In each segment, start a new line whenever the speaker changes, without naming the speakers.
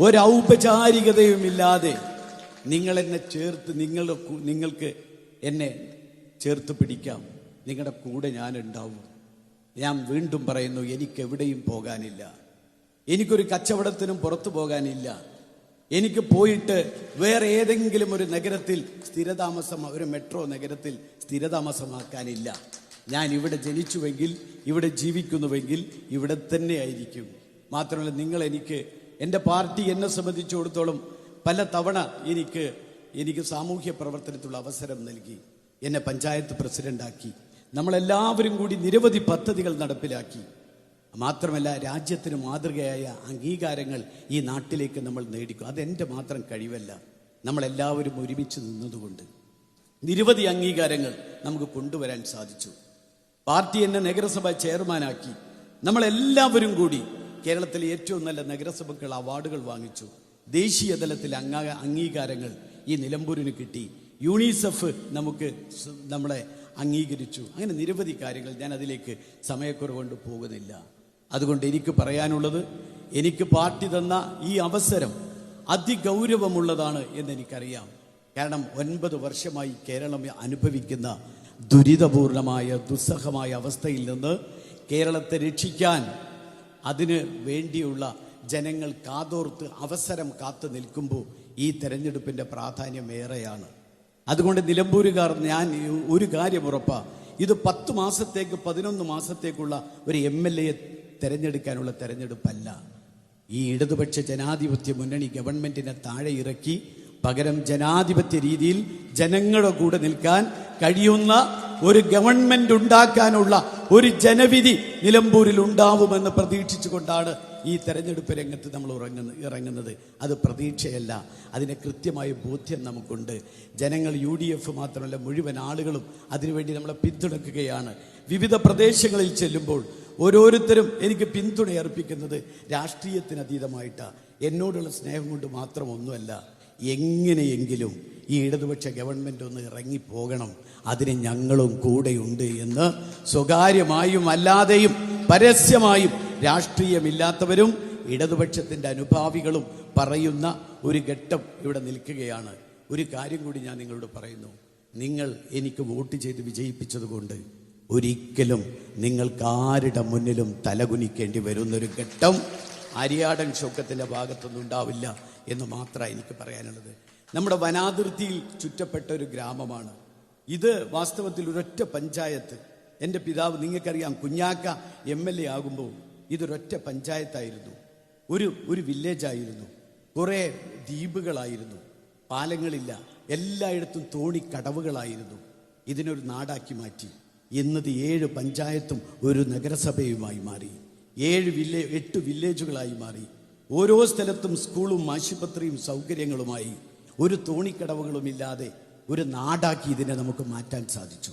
ഒരൗപചാരികതയുമില്ലാതെ നിങ്ങൾ എന്നെ ചേർത്ത് നിങ്ങളുടെ നിങ്ങൾക്ക് എന്നെ ചേർത്ത് പിടിക്കാം. നിങ്ങളുടെ കൂടെ ഞാൻ ഉണ്ടാവും. ഞാൻ വീണ്ടും പറയുന്നു എനിക്ക് എവിടെയും പോകാനില്ല. എനിക്കൊരു കച്ചവടത്തിനും പുറത്തു പോകാനില്ല. എനിക്ക് പോയിട്ട് വേറെ ഏതെങ്കിലും ഒരു നഗരത്തിൽ സ്ഥിരതാമസം ഒരു മെട്രോ നഗരത്തിൽ സ്ഥിരതാമസമാക്കാനില്ല. ഞാൻ ഇവിടെ ജനിച്ചുവെങ്കിൽ ഇവിടെ ജീവിക്കുന്നുവെങ്കിൽ ഇവിടെ തന്നെ ആയിരിക്കും. മാത്രമല്ല നിങ്ങൾ എനിക്ക് എന്റെ പാർട്ടി എന്നെ സംബന്ധിച്ചിടത്തോളം പല തവണ എനിക്ക് എനിക്ക് സാമൂഹ്യ പ്രവർത്തനത്തിലുള്ള അവസരം നൽകി എന്നെ പഞ്ചായത്ത് പ്രസിഡന്റാക്കി നമ്മളെല്ലാവരും കൂടി നിരവധി പദ്ധതികൾ നടപ്പിലാക്കി. മാത്രമല്ല രാജ്യത്തിന് മാതൃകയായ അംഗീകാരങ്ങൾ ഈ നാട്ടിലേക്ക് നമ്മൾ നേടിക്കും. അതെന്റെ മാത്രം കഴിവല്ല നമ്മളെല്ലാവരും ഒരുമിച്ച് നിന്നതുകൊണ്ട് നിരവധി അംഗീകാരങ്ങൾ നമുക്ക് കൊണ്ടുവരാൻ സാധിച്ചു. പാർട്ടി എന്നെ നഗരസഭ ചെയർമാനാക്കി. നമ്മളെല്ലാവരും കൂടി കേരളത്തിലെ ഏറ്റവും നല്ല നഗരസഭകൾ അവാർഡുകൾ വാങ്ങിച്ചു. ദേശീയ തലത്തിൽ അംഗ അംഗീകാരങ്ങൾ ഈ നിലമ്പൂരിന് കിട്ടി. യൂണിസെഫ് നമുക്ക് നമ്മളെ അംഗീകരിച്ചു. അങ്ങനെ നിരവധി കാര്യങ്ങൾ ഞാൻ അതിലേക്ക് സമയക്കുറവുകൊണ്ട് പോകുന്നില്ല. അതുകൊണ്ട് എനിക്ക് പറയാനുള്ളത് എനിക്ക് പാർട്ടി തന്ന ഈ അവസരം അതിഗൗരവമുള്ളതാണ് എന്ന് എനിക്കറിയാം. കാരണം ഒൻപത് വർഷമായി കേരളം അനുഭവിക്കുന്ന ദുരിതപൂർണമായ ദുസ്സഹമായ അവസ്ഥയിൽ നിന്ന് കേരളത്തെ രക്ഷിക്കാൻ അതിന് വേണ്ടിയുള്ള ജനങ്ങൾ കാതോർത്ത് അവസരം കാത്തു നിൽക്കുമ്പോൾ ഈ തെരഞ്ഞെടുപ്പിന്റെ പ്രാധാന്യം ഏറെയാണ്. അതുകൊണ്ട് നിലമ്പൂരുകാർ ഞാൻ ഒരു കാര്യം ഉറപ്പാ. ഇത് പത്ത് മാസത്തേക്ക് പതിനൊന്ന് മാസത്തേക്കുള്ള ഒരു എം എൽ എയെ തെരഞ്ഞെടുക്കാനുള്ള തെരഞ്ഞെടുപ്പല്ല. ഈ ഇടതുപക്ഷ ജനാധിപത്യ മുന്നണി ഗവൺമെന്റിനെ താഴെ ഇറക്കി പകരം ജനാധിപത്യ രീതിയിൽ ജനങ്ങളുടെ കൂടെ നിൽക്കാൻ കഴിയുന്ന ഒരു ഗവൺമെന്റ് ഉണ്ടാക്കാനുള്ള ഒരു ജനവിധി നിലമ്പൂരിൽ ഉണ്ടാവുമെന്ന് പ്രതീക്ഷിച്ചുകൊണ്ടാണ് ഈ തെരഞ്ഞെടുപ്പ് രംഗത്ത് നമ്മൾ ഉറങ്ങുന്ന ഇറങ്ങുന്നത്. അത് പ്രതീക്ഷയല്ല. അതിന് കൃത്യമായ ബോധ്യം നമുക്കുണ്ട്. ജനങ്ങൾ യു ഡി എഫ് മാത്രമല്ല മുഴുവൻ ആളുകളും അതിനുവേണ്ടി നമ്മളെ പിന്തുണക്കുകയാണ്. വിവിധ പ്രദേശങ്ങളിൽ ചെല്ലുമ്പോൾ ഓരോരുത്തരും എനിക്ക് പിന്തുണയർപ്പിക്കുന്നത് രാഷ്ട്രീയത്തിനതീതമായിട്ടാണ് രാഷ്ട്രീയത്തിന് എന്നോടുള്ള സ്നേഹം കൊണ്ട് മാത്രം ഒന്നുമല്ല. എങ്ങനെയെങ്കിലും ഈ ഇടതുപക്ഷ ഗവൺമെന്റ് ഒന്ന് ഇറങ്ങിപ്പോകണം. അതിന് ഞങ്ങളും കൂടെയുണ്ട് എന്ന് സ്വകാര്യമായും അല്ലാതെയും പരസ്യമായും രാഷ്ട്രീയമില്ലാത്തവരും ഇടതുപക്ഷത്തിന്റെ അനുഭാവികളും പറയുന്ന ഒരു ഘട്ടം ഇവിടെ നിൽക്കുകയാണ്. ഒരു കാര്യം കൂടി ഞാൻ നിങ്ങളോട് പറയുന്നു. നിങ്ങൾ എനിക്ക് വോട്ട് ചെയ്ത് വിജയിപ്പിച്ചതുകൊണ്ട് ഒരിക്കലും നിങ്ങൾക്ക് ആരുടെ മുന്നിലും തലകുനിക്കേണ്ടി വരുന്നൊരു ഘട്ടം അരിയാടൻ ശോക്കത്തിന്റെ ഭാഗത്തൊന്നും ഉണ്ടാവില്ല എന്ന് മാത്രമാണ് എനിക്ക് പറയാനുള്ളത്. നമ്മുടെ വനാതിർത്തിയിൽ ചുറ്റപ്പെട്ട ഒരു ഗ്രാമമാണ്. ഇത് വാസ്തവത്തിൽ ഒരൊറ്റ പഞ്ചായത്ത്. എന്റെ പിതാവ് നിങ്ങൾക്കറിയാം കുഞ്ഞാക്ക എം എൽ എ ആകുമ്പോൾ ഇതൊരൊറ്റ പഞ്ചായത്തായിരുന്നു. ഒരു ഒരു വില്ലേജായിരുന്നു. കുറേ ദ്വീപുകളായിരുന്നു. പാലങ്ങളില്ല. എല്ലായിടത്തും തോണിക്കടവുകളായിരുന്നു. ഇതിനൊരു നാടാക്കി മാറ്റി. എന്നത് ഏഴ് പഞ്ചായത്തും ഒരു നഗരസഭയുമായി മാറി. ഏഴ് വില്ലേ എട്ട് വില്ലേജുകളായി മാറി. ഓരോ സ്ഥലത്തും സ്കൂളും ആശുപത്രിയും സൗകര്യങ്ങളുമായി. ഒരു തോണിക്കടവുകളുമില്ലാതെ ഒരു നാടാക്കി ഇതിനെ നമുക്ക് മാറ്റാൻ സാധിച്ചു.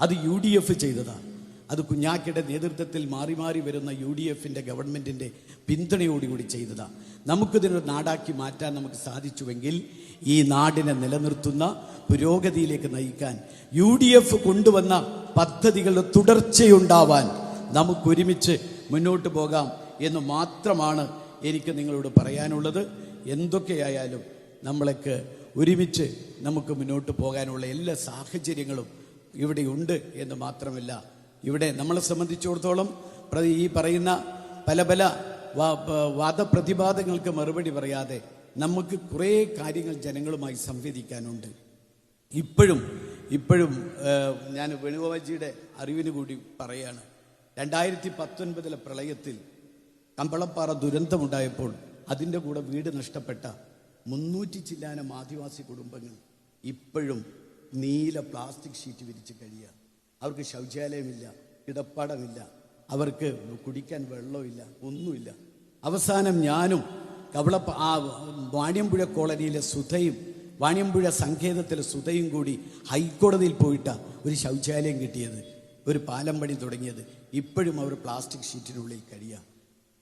അത് യു ഡി എഫ് ചെയ്തതാണ് അത് കുഞ്ഞാക്കയുടെ നേതൃത്വത്തിൽ മാറി മാറി വരുന്ന യു ഡി എഫിന്റെ ഗവൺമെന്റിന്റെ പിന്തുണയോടുകൂടി ചെയ്തതാണ് നമുക്കിതിനൊരു നാടാക്കി മാറ്റാൻ നമുക്ക് സാധിച്ചുവെങ്കിൽ ഈ നാടിനെ നിലനിർത്തുന്ന പുരോഗതിയിലേക്ക് നയിക്കാൻ യു ഡി എഫ് കൊണ്ടുവന്ന പദ്ധതികളുടെ തുടർച്ചയുണ്ടാവാൻ നമുക്കൊരുമിച്ച് മുന്നോട്ട് പോകാം എന്ന് മാത്രമാണ് എനിക്ക് നിങ്ങളോട് പറയാനുള്ളത്. എന്തൊക്കെയായാലും നമ്മളൊക്കെ ഒരുമിച്ച് നമുക്ക് മുന്നോട്ട് പോകാനുള്ള എല്ലാ സാഹചര്യങ്ങളും ഇവിടെ ഉണ്ട് എന്ന് മാത്രമല്ല ഇവിടെ നമ്മളെ സംബന്ധിച്ചിടത്തോളം ഈ പറയുന്ന പല പല വാദപ്രതിവാദങ്ങൾക്ക് മറുപടി പറയാതെ നമുക്ക് കുറേ കാര്യങ്ങൾ ജനങ്ങളുമായി സംവദിക്കാനുണ്ട്. ഇപ്പോഴും ഇപ്പോഴും ഞാൻ വേണുഗോപാൽജിയുടെ അറിവിന് കൂടി പറയാണ്. രണ്ടായിരത്തി പത്തൊൻപതിലെ പ്രളയത്തിൽ കമ്പളപ്പാറ ദുരന്തമുണ്ടായപ്പോൾ അതിന്റെ കൂടെ വീട് നഷ്ടപ്പെട്ട മുന്നൂറ്റി ചില്ലാനം ആദിവാസി കുടുംബങ്ങൾ ഇപ്പോഴും നീല പ്ലാസ്റ്റിക് ഷീറ്റ് വിരിച്ച് കഴിയുക അവർക്ക് ശൗചാലയമില്ല കിടപ്പാടമില്ല അവർക്ക് കുടിക്കാൻ വെള്ളമില്ല ഒന്നുമില്ല. അവസാനം ഞാനും കവളപ്പ ആ വാണിയമ്പുഴ കോളനിയിലെ സുധയും വാണിയമ്പുഴ സങ്കേതത്തിലെ സുധയും കൂടി ഹൈക്കോടതിയിൽ പോയിട്ട ഒരു ശൗചാലയം കിട്ടിയത് ഒരു പാലം പണി തുടങ്ങിയത്. ഇപ്പോഴും അവർ പ്ലാസ്റ്റിക് ഷീറ്റിനുള്ളിൽ കഴിയുക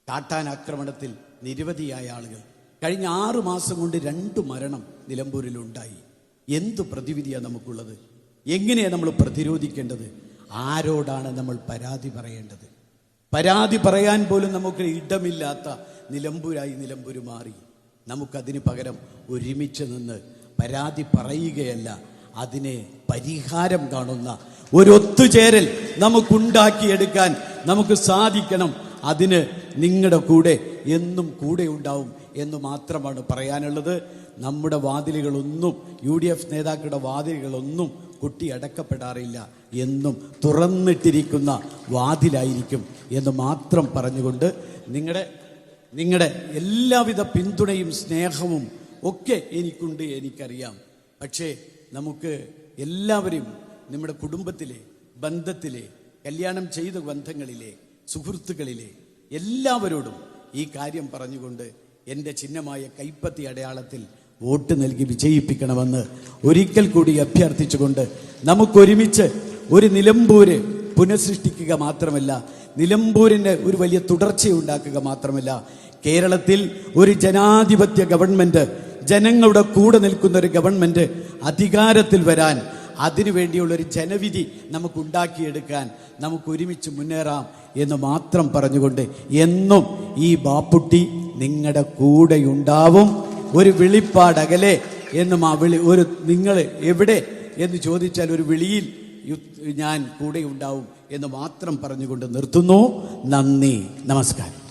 കാട്ടാൻ ആക്രമണത്തിൽ നിരവധിയായ ആളുകൾ. കഴിഞ്ഞ ആറു മാസം കൊണ്ട് രണ്ട് മരണം നിലമ്പൂരിലുണ്ടായി. എന്തു പ്രതിവിധിയാണ് നമുക്കുള്ളത്? എങ്ങനെയാണ് നമ്മൾ പ്രതിരോധിക്കേണ്ടത്? ആരോടാണ് നമ്മൾ പരാതി പറയേണ്ടത്? പരാതി പറയാൻ പോലും നമുക്ക് ഇടമില്ലാത്ത നിലമ്പൂരായി നിലമ്പൂര് മാറി. നമുക്കതിന് പകരം ഒരുമിച്ച് നിന്ന് പരാതി പറയുകയല്ല അതിനെ പരിഹാരം കാണുന്ന ഒരു ഒത്തുചേരൽ നമുക്കുണ്ടാക്കിയെടുക്കാൻ നമുക്ക് സാധിക്കണം. അതിന് നിങ്ങളുടെ കൂടെ എന്നും കൂടെ ഉണ്ടാവും എന്ന് മാത്രമാണ് പറയാനുള്ളത്. നമ്മുടെ വാതിലുകളൊന്നും യു ഡി എഫ് നേതാക്കളുടെ വാതിലുകളൊന്നും കുട്ടി അടക്കപ്പെടാറില്ല എന്നും തുറന്നിട്ടിരിക്കുന്ന വാതിലായിരിക്കും എന്ന് മാത്രം പറഞ്ഞുകൊണ്ട് നിങ്ങളുടെ നിങ്ങളുടെ എല്ലാവിധ പിന്തുണയും സ്നേഹവും ഒക്കെ എനിക്കുണ്ട് എനിക്കറിയാം. പക്ഷേ നമുക്ക് എല്ലാവരെയും നമ്മുടെ കുടുംബത്തിലെ ബന്ധത്തിലെ കല്യാണം ചെയ്ത ബന്ധങ്ങളിലെ സുഹൃത്തുക്കളിലെ എല്ലാവരോടും ഈ കാര്യം പറഞ്ഞുകൊണ്ട് എന്റെ ചിഹ്നമായ കൈപ്പത്തി അടയാളത്തിൽ വോട്ട് നൽകി വിജയിപ്പിക്കണമെന്ന് ഒരിക്കൽ കൂടി അഭ്യർത്ഥിച്ചുകൊണ്ട് നമുക്കൊരുമിച്ച് ഒരു നിലമ്പൂര് പുനഃസൃഷ്ടിക്കുക മാത്രമല്ല നിലമ്പൂരിന് ഒരു വലിയ തുടർച്ചയുണ്ടാക്കുക മാത്രമല്ല കേരളത്തിൽ ഒരു ജനാധിപത്യ ഗവൺമെന്റ് ജനങ്ങളുടെ കൂടെ നിൽക്കുന്ന ഒരു ഗവൺമെന്റ് അധികാരത്തിൽ വരാൻ അതിനു വേണ്ടിയുള്ള ഒരു ജനവിധി നമുക്ക് ഉണ്ടാക്കിയെടുക്കാൻ നമുക്ക് ഒരുമിച്ച് മുന്നേറാം എന്ന് മാത്രം പറഞ്ഞുകൊണ്ട് എന്നും ഈ ബാപ്പുട്ടി നിങ്ങളുടെ കൂടെയുണ്ടാവും. ഒരു വിളിപ്പാടകലെ എന്നും ആ വിളി ഒരു നിങ്ങൾ എവിടെ എന്ന് ചോദിച്ചാൽ ഒരു വിളിയിൽ ഞാൻ കൂടെ ഉണ്ടാവും എന്ന് മാത്രം പറഞ്ഞുകൊണ്ട് നിർത്തുന്നു. നന്ദി നമസ്കാരം.